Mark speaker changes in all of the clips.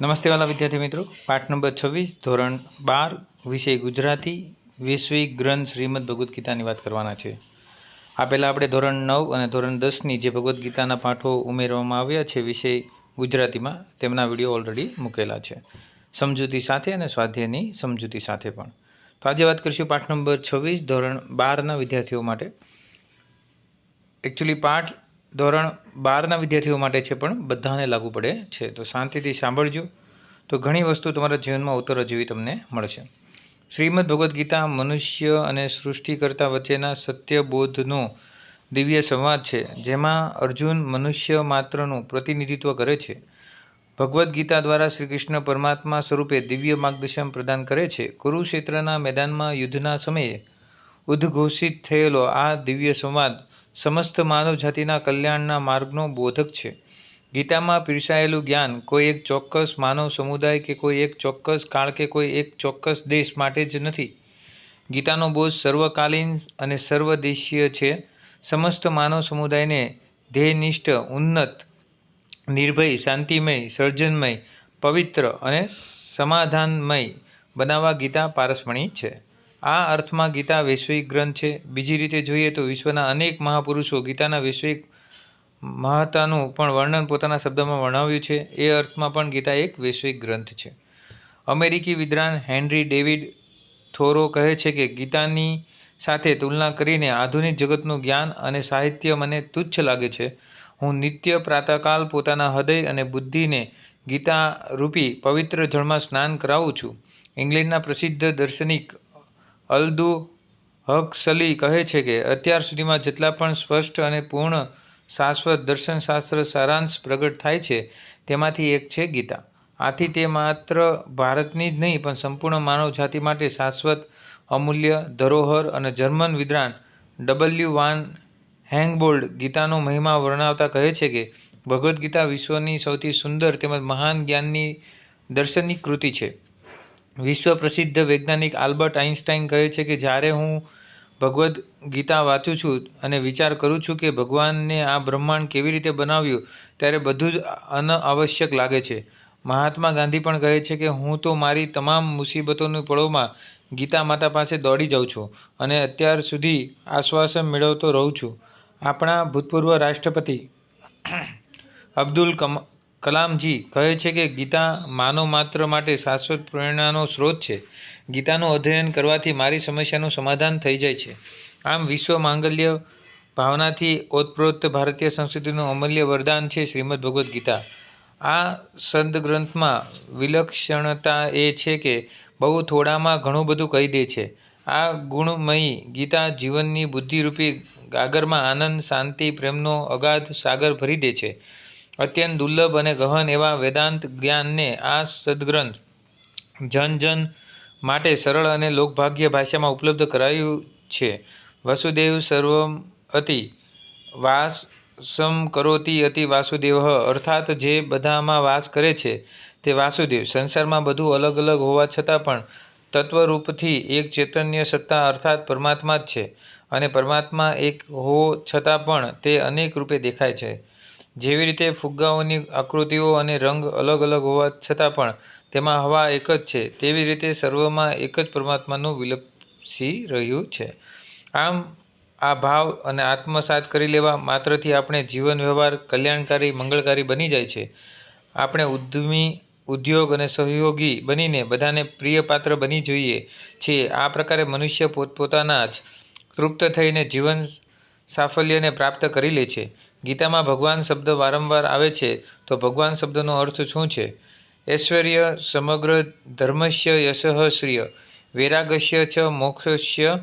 Speaker 1: નમસ્તે વાલા વિદ્યાર્થી મિત્રો. પાઠ નંબર છવ્વીસ, ધોરણ બાર, વિષય ગુજરાતી વૈશ્વિક ગ્રંથ શ્રીમદ ભગવદ્ ગીતાની વાત કરવાના છે. આ પહેલાં આપણે ધોરણ નવ અને ધોરણ દસની જે ભગવદ્ ગીતાના પાઠો ઉમેરવામાં આવ્યા છે વિષય ગુજરાતીમાં, તેમના વીડિયો ઓલરેડી મૂકેલા છે. સમજૂતી સાથે અને સ્વાધ્યાયની સમજૂતી સાથે પણ. તો આજે વાત કરીશું પાઠ નંબર છવ્વીસ, ધોરણ બારના વિદ્યાર્થીઓ માટે. એકચ્યુઅલી પાઠ ધોરણ બારના વિદ્યાર્થીઓ માટે છે પણ બધાને લાગુ પડે છે. તો શાંતિથી સાંભળજો. તો ઘણી વસ્તુ તમારા જીવનમાં ઉતરવા જેવી તમને મળશે. શ્રીમદ ભગવદ્ ગીતા મનુષ્ય અને સૃષ્ટિકર્તા વચ્ચેના સત્યબોધનો દિવ્ય સંવાદ છે, જેમાં અર્જુન મનુષ્ય માત્રનું પ્રતિનિધિત્વ કરે છે. ભગવદ્ ગીતા દ્વારા શ્રી કૃષ્ણ પરમાત્મા સ્વરૂપે દિવ્ય માર્ગદર્શન પ્રદાન કરે છે. કુરુક્ષેત્રના મેદાનમાં યુદ્ધના સમયે ઉદ્ઘોષિત થયેલો આ દિવ્ય સંવાદ સમસ્ત માનવ જાતિના કલ્યાણના માર્ગનો બોધક છે. ગીતામાં પીરસાયેલું જ્ઞાન કોઈ એક ચોક્કસ માનવ સમુદાય કે કોઈ એક ચોક્કસ કાળ કે કોઈ એક ચોક્કસ દેશ માટે જ નથી. ગીતાનો બોધ સર્વકાલીન અને સર્વદેશીય છે. સમસ્ત માનવ સમુદાયને ધ્યેયનિષ્ઠ ઉન્નત, નિર્ભય, શાંતિમય, સર્જનમય, પવિત્ર અને સમાધાનમય બનાવવા ગીતા પારસમણી છે. આ અર્થમાં ગીતા વૈશ્વિક ગ્રંથ છે. બીજી રીતે જોઈએ તો વિશ્વના અનેક મહાપુરુષો ગીતાના વૈશ્વિક મહત્તાનું પણ વર્ણન પોતાના શબ્દમાં વર્ણવ્યું છે. એ અર્થમાં પણ ગીતા એક વૈશ્વિક ગ્રંથ છે. અમેરિકી વિદ્વાન હેનરી ડેવિડ થોરો કહે છે કે ગીતાની સાથે તુલના કરીને આધુનિક જગતનું જ્ઞાન અને સાહિત્ય મને તુચ્છ લાગે છે. હું નિત્ય પ્રાતઃકાલ પોતાના હૃદય અને બુદ્ધિને ગીતા રૂપી પવિત્ર જળમાં સ્નાન કરાવું છું. ઇંગ્લેન્ડના પ્રસિદ્ધ દર્શનિક અલ્દુ હકસલી કહે છે કે, અત્યાર સુધીમાં જેટલા પણ સ્પષ્ટ અને પૂર્ણ શાશ્વત દર્શનશાસ્ત્ર સારાંશ પ્રગટ થાય છે, તેમાંથી એક છે ગીતા. આથી તે માત્ર ભારતની જ નહીં, પણ સંપૂર્ણ માનવજાતિ માટે શાશ્વત, અમૂલ્ય, ધરોહર અને જર્મન વિદ્વાન ડબલ્યુ વાન હેંગબોલ્ડ ગીતાનો મહિમા વર્ણવતા કહે છે કે, ભગવદ્ ગીતા વિશ્વની સૌથી સુંદર તેમજ મહાન જ્ઞાનની દર્શનની કૃતિ છે. વિશ્વ પ્રસિદ્ધ વૈજ્ઞાનિક આલ્બર્ટ આઇન્સ્ટાઈન કહે છે કે જ્યારે હું ભગવદ્ ગીતા વાંચું છું અને વિચાર કરું છું કે ભગવાનને આ બ્રહ્માંડ કેવી રીતે બનાવ્યું, ત્યારે બધું જ અનઆવશ્યક લાગે છે. મહાત્મા ગાંધી પણ કહે છે કે હું તો મારી તમામ મુસીબતોની પળોમાં ગીતા માતા પાસે દોડી જાઉં છું અને અત્યાર સુધી આશ્વાસન મેળવતો રહું છું. આપણા ભૂતપૂર્વ રાષ્ટ્રપતિ અબ્દુલ કમ કલામજી કહે છે કે ગીતા માનવ માત્ર માટે શાશ્વત પ્રેરણાનો સ્ત્રોત છે. ગીતાનું અધ્યયન કરવાથી મારી સમસ્યાનું સમાધાન થઈ જાય છે. આમ વિશ્વ માંગલ્ય ભાવનાથી ઓતપ્રોત ભારતીય સંસ્કૃતિનું અમૂલ્ય વરદાન છે શ્રીમદ ભગવદ્ ગીતા. આ સંત ગ્રંથમાં વિલક્ષણતા એ છે કે બહુ થોડામાં ઘણું બધું કહી દે છે. આ ગુણમયી ગીતા જીવનની બુદ્ધિરૂપી ગાગરમાં આનંદ, શાંતિ, પ્રેમનો અગાધ સાગર ભરી દે છે. અત્યંત દુર્લભ અને ગહન એવા વેદાંત જ્ઞાનને આ સદગ્રંથ જન જન માટે સરળ અને લોકભાગ્ય ભાષામાં ઉપલબ્ધ કરાયું છે. વસુદેવ સર્વમ અતિ વાસમ કરોતી અતિ વાસુદેવ, અર્થાત જે બધામાં વાસ કરે છે તે વાસુદેવ. સંસારમાં બધું અલગ અલગ હોવા છતાં પણ તત્વરૂપથી એક ચૈતન્ય સત્તા અર્થાત પરમાત્મા જ છે અને પરમાત્મા એક હો છતાં પણ તે અનેક રૂપે દેખાય છે. જેવી રીતે ફુગ્ગાઓની આકૃતિઓ અને રંગ અલગ અલગ હોવા છતાં પણ તેમાં હવા એક જ છે, તેવી રીતે સર્વમાં એક જ પરમાત્માનું વિલપસી રહ્યું છે. આમ, આ ભાવ અને આત્મસાત કરી લેવા માત્રથી આપણે જીવન વ્યવહાર કલ્યાણકારી, મંગળકારી બની જાય છે. આપણે ઉદ્યમી, ઉદ્યોગ અને સહયોગી બનીને બધાને પ્રિય પાત્ર બની જોઈએ છીએ. આ પ્રકારે મનુષ્ય પોતપોતાના જ તૃપ્ત થઈને જીવન સાફલ્યને પ્રાપ્ત કરી લે છે. ગીતામાં ભગવાન શબ્દ વારંવાર આવે છે, તો ભગવાન શબ્દનો અર્થ શું છે? ઐશ્વર્ય સમગ્ર ધર્મસ્ય યશઃ શ્રિય વૈરાગસ્ય છ મોક્ષસ્ય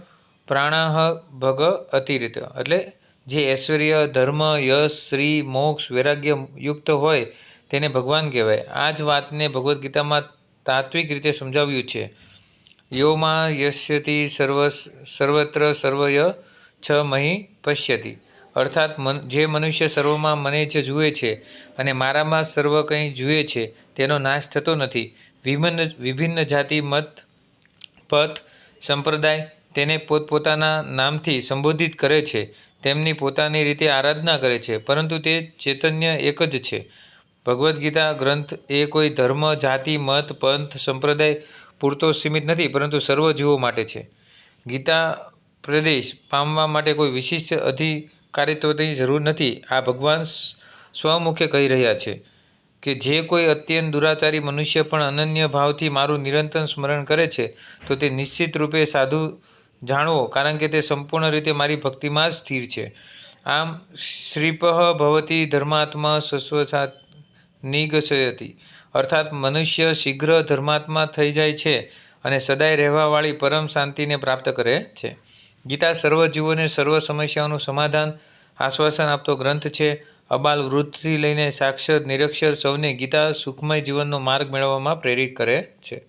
Speaker 1: પ્રાણાહ ભગ અતિરિત એટલે જે ઐશ્વર્ય, ધર્મ, યશ, શ્રી, મોક્ષ, વૈરાગ્ય યુક્ત હોય તેને ભગવાન કહેવાય. આ જ વાતને ભગવદ્ ગીતામાં તાત્વિક રીતે સમજાવ્યું છે. યોમાં યશ્યતિ સર્વ સર્વત્ર સર્વય છ મહી પશ્યતિ. અર્થાત મન, જે મનુષ્ય સર્વમાં મને જ જુએ છે અને મારામાં સર્વ કંઈ જુએ છે, તેનો નાશ થતો નથી. વિભિન્ન વિભિન્ન જાતિ, મત પથ સંપ્રદાય તેને પોતપોતાના નામથી સંબોધિત કરે છે. તેમની પોતાની રીતે આરાધના કરે છે, પરંતુ તે ચૈતન્ય એક જ છે. ભગવદ્ ગીતા ગ્રંથ એ કોઈ ધર્મ, જાતિ, મત, પંથ, સંપ્રદાય પૂરતો સીમિત નથી, પરંતુ સર્વ જીવો માટે છે. ગીતા પ્રદેશ પામવા માટે કોઈ વિશિષ્ટ અધિકારિત્વની જરૂર નથી. આ ભગવાન સ્વમુખે કહી રહ્યા છે કે જે કોઈ અત્યંત દુરાચારી મનુષ્ય પણ અનન્ય ભાવથી મારું નિરંતર સ્મરણ કરે છે, તો તે નિશ્ચિત રૂપે સાધુ જાણવો, કારણ કે તે સંપૂર્ણ રીતે મારી ભક્તિમાં જ સ્થિર છે. આમ શ્રીપઃ ભવતી ધર્માત્મા શશ્વસાત નિગસયતી. અર્થાત મનુષ્ય શીઘ્ર ધર્માત્મા થઈ જાય છે અને સદાય રહેવાવાળી પરમ શાંતિને પ્રાપ્ત કરે છે. ગીતા સર્વ જીવોને સર્વ સમસ્યાઓનું સમાધાન, આશ્વાસન આપતો ગ્રંથ છે. અબાલ વૃદ્ધથી લઈને સાક્ષર, નિરક્ષર સૌને ગીતા સુખમય જીવનનો માર્ગ મેળવવામાં પ્રેરિત કરે છે.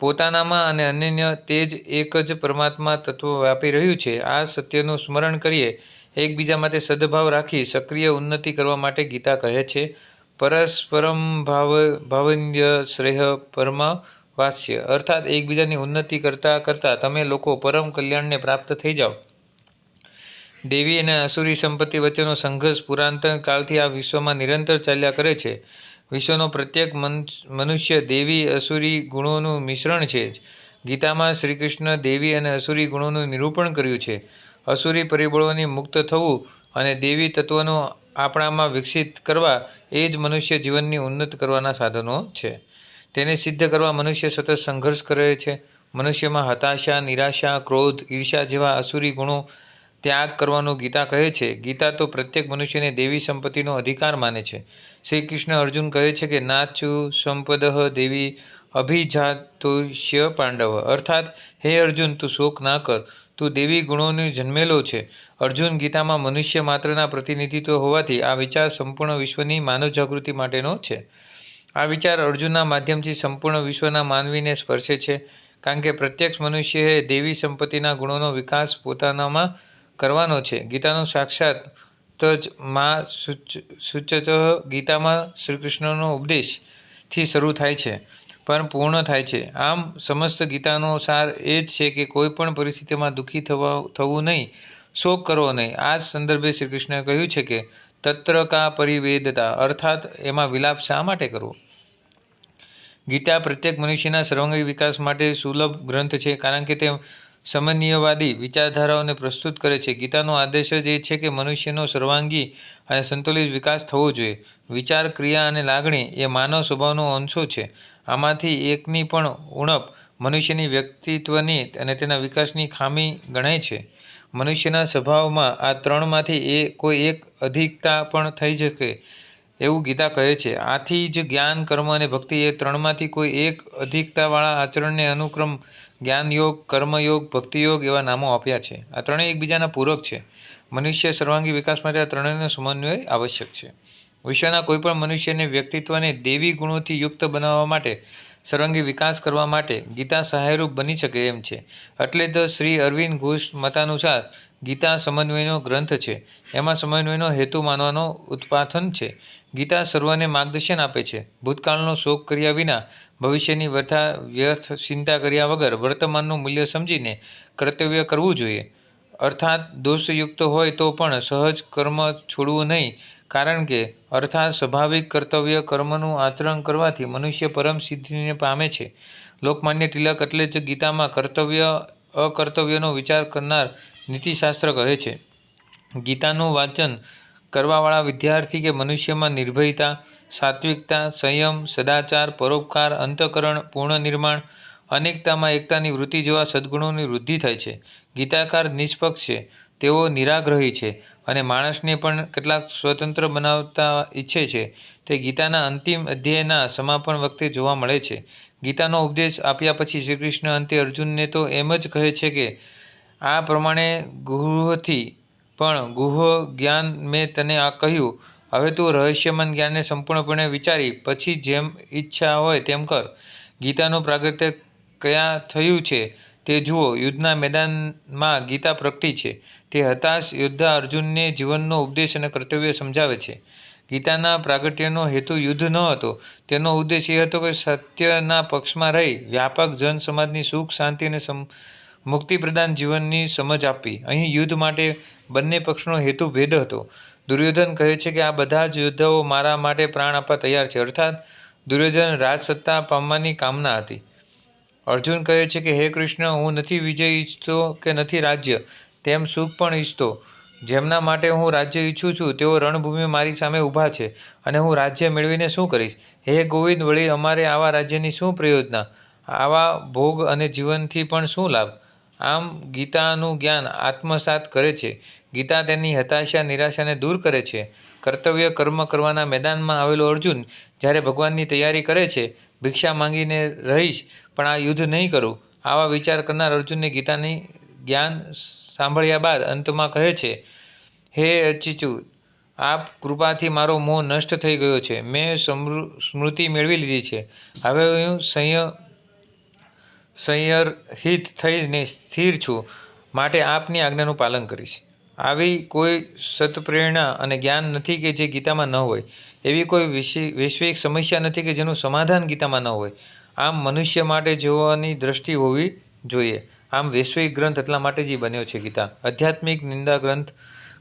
Speaker 1: પોતાનામાં અને અન્યન્ય તે જ એક જ પરમાત્મા તત્વ વ્યાપી રહ્યું છે. આ સત્યનું સ્મરણ કરીએ, એકબીજા માટે સદભાવ રાખી, સક્રિય ઉન્નતિ કરવા માટે ગીતા કહે છે. પરસ્પરમ ભાવ ભાવન્ય શ્રેય પરમ વાસ્ય અર્થાત એકબીજાની ઉન્નતિ કરતાં કરતાં તમે લોકો પરમ કલ્યાણને પ્રાપ્ત થઈ જાઓ. દેવી અને અસુરી સંપત્તિ વચ્ચેનો સંઘર્ષ પુરાતન કાળથી આ વિશ્વમાં નિરંતર ચાલ્યા કરે છે. વિશ્વનો પ્રત્યેક મન- મનુષ્ય દેવી, અસુરી ગુણોનું મિશ્રણ છે ગીતામાં શ્રી કૃષ્ણ દેવી અને અસુરી ગુણોનું નિરૂપણ કર્યું છે. અસુરી પરિબળોની મુક્ત થવું અને દેવી તત્વનો આપણામાં વિકસિત કરવા એ જ મનુષ્ય જીવનની ઉન્નત કરવાના સાધનો છે. તેને સિદ્ધ કરવા મનુષ્ય સતત સંઘર્ષ કરે છે. મનુષ્યમાં હતાશા, નિરાશા, ક્રોધ ઈર્ષા જેવા અસુરી ગુણો ત્યાગ કરવાનું ગીતા કહે છે. ગીતા તો પ્રત્યેક મનુષ્યને દેવી સંપત્તિનો અધિકાર માને છે. શ્રી કૃષ્ણ અર્જુન કહે છે કે, નાચુ સંપદ દેવી અભિજાતુષ્ય પાંડવ. અર્થાત, હે અર્જુન, તું શોક ના કર. તું દેવી ગુણોને જન્મેલો છે. અર્જુન ગીતામાં મનુષ્ય માત્રના પ્રતિનિધિત્વ હોવાથી આ વિચાર સંપૂર્ણ વિશ્વની માનવ જાગૃતિ માટેનો છે. આ વિચાર અર્જુનના માધ્યમથી સંપૂર્ણ વિશ્વના માનવીને સ્પર્શે છે, કારણ કે પ્રત્યક્ષ મનુષ્યએ દેવી સંપત્તિના ગુણોનો વિકાસ પોતાનામાં કરવાનો છે. ગીતાનું સાક્ષાત જ માં સૂચ, સૂચત ગીતામાં શ્રીકૃષ્ણનો ઉપદેશથી શરૂ થાય છે, પણ પૂર્ણ થાય છે. આમ સમસ્ત ગીતાનો સાર એ જ છે કે કોઈ પણ પરિસ્થિતિમાં દુઃખી થવા, થવું નહીં શોક કરવો નહીં. આ સંદર્ભે શ્રી કૃષ્ણએ કહ્યું છે કે તત્ર કા પરિવેદતા, અર્થાત એમાં વિલાપ શા માટે કરવો? ગીતા પ્રત્યેક મનુષ્યના સર્વાંગી વિકાસ માટે સુલભ ગ્રંથ છે, કારણ કે તે સમન્વયવાદી વિચારધારાઓને પ્રસ્તુત કરે છે. ગીતાનો આદેશ જ એ છે કે મનુષ્યનો સર્વાંગી અને સંતુલિત વિકાસ થવો જોઈએ. વિચાર, ક્રિયા અને લાગણી એ માનવ સ્વભાવનો અંશો છે. આમાંથી એકની પણ ઉણપ મનુષ્યની વ્યક્તિત્વની અને તેના વિકાસની ખામી ગણાય છે. મનુષ્યના સ્વભાવમાં આ ત્રણમાંથી એ કોઈ એક અધિકતા પણ થઈ શકે, એવું ગીતા કહે છે. આથી જ જ્ઞાન, કર્મ અને ભક્તિ એ ત્રણમાંથી કોઈ એક અધિકતાવાળા આચરણને અનુક્રમ જ્ઞાનયોગ, કર્મયોગ, ભક્તિયોગ એવા નામો આપ્યા છે. આ ત્રણેય એકબીજાના પૂરક છે. મનુષ્ય સર્વાંગી વિકાસ માટે આ ત્રણેયનો સમન્વય આવશ્યક છે. વિશ્વના કોઈપણ મનુષ્યને વ્યક્તિત્વને દેવી ગુણોથી યુક્ત બનાવવા માટે સર્વાંગી વિકાસ કરવા માટે ગીતા સહાયરૂપ બની શકે એમ છે. એટલે તો શ્રી અરવિંદ ઘોષ મતાનુસાર ગીતા સમન્વયનો ગ્રંથ છે. એમાં સમન્વયનો હેતુ માનવાનો ઉત્પાથન છે. ગીતા સર્વને માર્ગદર્શન આપે છે. ભૂતકાળનો શોક કર્યા વિના ભવિષ્યની વ્યથા, વ્યર્થ ચિંતા કર્યા વગર વર્તમાનનું મૂલ્ય સમજીને કર્તવ્ય કરવું જોઈએ. અર્થાત દોષયુક્ત હોય તો પણ સહજ કર્મ છોડવું નહીં કારણ કે અર્થાત સ્વાભાવિક કર્તવ્ય કર્મનું આચરણ કરવાથી મનુષ્ય પરમ સિદ્ધિને પામે છે. લોકમાન્ય તિલક એટલે જ ગીતામાં કર્તવ્ય, અકર્તવ્યનો વિચાર કરનાર નીતિશાસ્ત્ર કહે છે. ગીતાનું વાંચન કરવાવાળા વિદ્યાર્થી કે મનુષ્યમાં નિર્ભયતા, સાત્વિકતા, સંયમ, સદાચાર, પરોપકાર, અંતઃકરણ પૂર્ણ નિર્માણ અનેકતામાં એકતાની વૃત્તિ જેવા સદ્ગુણોની વૃદ્ધિ થાય છે. ગીતાકાર નિષ્પક્ષ છે. તેઓ નિરાગ્રહી છે અને માણસને પણ કેટલાક સ્વતંત્ર બનાવતા ઈચ્છે છે. તે ગીતાના અંતિમ અધ્યાયના સમાપન વખતે જોવા મળે છે. ગીતાનો ઉપદેશ આપ્યા પછી શ્રી કૃષ્ણ અંતે અર્જુનને તો એમ જ કહે છે કે, આ પ્રમાણે ગુહથી પણ ગુહ જ્ઞાન મેં તને આ કહ્યું. હવે તું રહસ્યમન જ્ઞાનને સંપૂર્ણપણે વિચારી, પછી જેમ ઈચ્છા હોય તેમ કર. ગીતાનું પ્રાગત્ય કયા થયું છે? તે જુઓ, યુદ્ધના મેદાનમાં ગીતા પ્રગટી છે. તે હતાશ યોદ્ધા અર્જુનને જીવનનો ઉપદેશ અને કર્તવ્ય સમજાવે છે. ગીતાના પ્રાગટ્યનો હેતુ યુદ્ધ ન હતો. તેનો ઉદ્દેશ એ હતો કે સત્યના પક્ષમાં રહી વ્યાપક જન સમાજની સુખ, શાંતિ અને મુક્તિ પ્રદાન જીવનની સમજ આપવી. અહીં યુદ્ધ માટે બંને પક્ષનો હેતુ ભેદ હતો. દુર્યોધન કહે છે કે, આ બધા જ યોદ્ધાઓ મારા માટે પ્રાણ આપવા તૈયાર છે. અર્થાત, દુર્યોધન રાજસત્તા પામવાની કામના હતી. અર્જુન કહે છે કે, હે કૃષ્ણ, હું નથી વિજય ઈચ્છતો કે નથી રાજ્ય. તેમ સુખ પણ ઈચ્છતો. જેમના માટે હું રાજ્ય ઈચ્છું છું, તેઓ રણભૂમિ મારી સામે ઊભા છે અને હું રાજ્ય મેળવીને શું કરીશ? હે ગોવિંદ વળી, અમારે આવા રાજ્યની શું પ્રયોજના? આવા ભોગ અને જીવનથી પણ શું લાભ? આમ ગીતાનું જ્ઞાન આત્મસાત કરે છે. ગીતા તેની હતાશા, નિરાશાને દૂર કરે છે. કર્તવ્ય કર્મ કરવાના મેદાનમાં આવેલો અર્જુન જ્યારે ભગવાનની તૈયારી કરે છે ભિક્ષા માંગીને રહીશ, પણ આ યુદ્ધ નહીં કરું. આવા વિચાર કરનાર અર્જુનને ગીતાની જ્ઞાન સાંભળ્યા બાદ અંતમાં કહે છે, હે અચિચુ આપ કૃપાથી મારો મોહ નષ્ટ થઈ ગયો છે. મેં સમૃ, સ્મૃતિ મેળવી લીધી છે. હવે હું સંય, સંયરહિત થઈને સ્થિર છું. માટે આપની આજ્ઞાનું પાલન કરીશ. આવી કોઈ સત્પ્રેરણા અને જ્ઞાન નથી કે જે ગીતામાં ન હોય. એવી કોઈ વિશે, વૈશ્વિક સમસ્યા નથી કે જેનું સમાધાન ગીતામાં ન હોય. આમ મનુષ્ય માટે જોવાની દ્રષ્ટિ હોવી જોઈએ. આમ વૈશ્વિક ગ્રંથ એટલા માટે જ બન્યો છે ગીતા. આધ્યાત્મિક નિંદા ગ્રંથ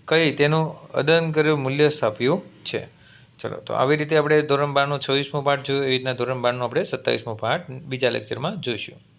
Speaker 1: કહી તેનું અદન કર્યું મૂલ્ય સ્થાપ્યું છે. ચલો, તો આવી રીતે આપણે ધોરણ બારનો છવ્વીસમો પાઠ જોયો એવી રીતના ધોરણ બારનો આપણે સત્તાવીસમો પાઠ બીજા લેક્ચરમાં જોઈશું.